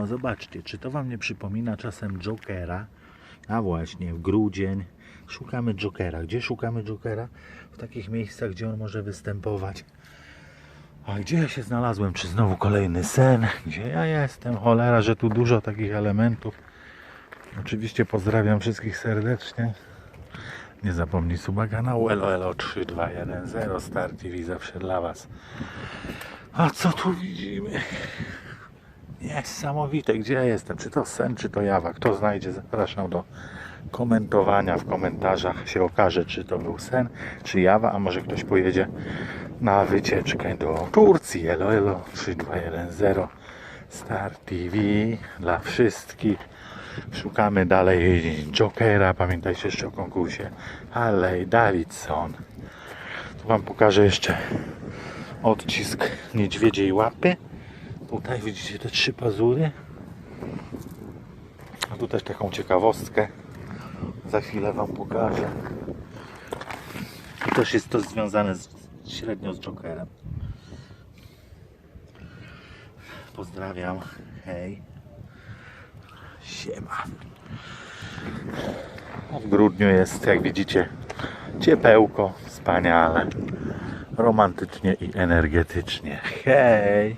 No, zobaczcie, czy to Wam nie przypomina czasem Jokera? A właśnie, w grudzień szukamy Jokera. Gdzie szukamy Jokera? W takich miejscach, gdzie on może występować. A gdzie ja się znalazłem? Czy znowu kolejny sen? Gdzie ja jestem? Cholera, że tu dużo takich elementów. Oczywiście pozdrawiam wszystkich serdecznie. Nie zapomnij suba kanału Elo Elo 3210 Star TV zawsze dla Was. A co tu widzimy? Niesamowite, gdzie ja jestem? Czy to sen, czy to jawa? Kto znajdzie, zapraszam do komentowania w komentarzach. Się okaże, czy to był sen, czy jawa, a może ktoś pojedzie na wycieczkę do Turcji. Elo Elo 3210 Star TV dla wszystkich. Szukamy dalej Jokera. Pamiętajcie jeszcze o konkursie Harley Davidson. Tu Wam pokażę jeszcze odcisk niedźwiedziej łapy. Tutaj widzicie te trzy pazury. A tu też taką ciekawostkę. Za chwilę Wam pokażę. I też jest to związane z, średnio z Jokerem. Pozdrawiam. Hej. Siema. W grudniu jest, jak widzicie, ciepełko, wspaniale, romantycznie i energetycznie. Hej!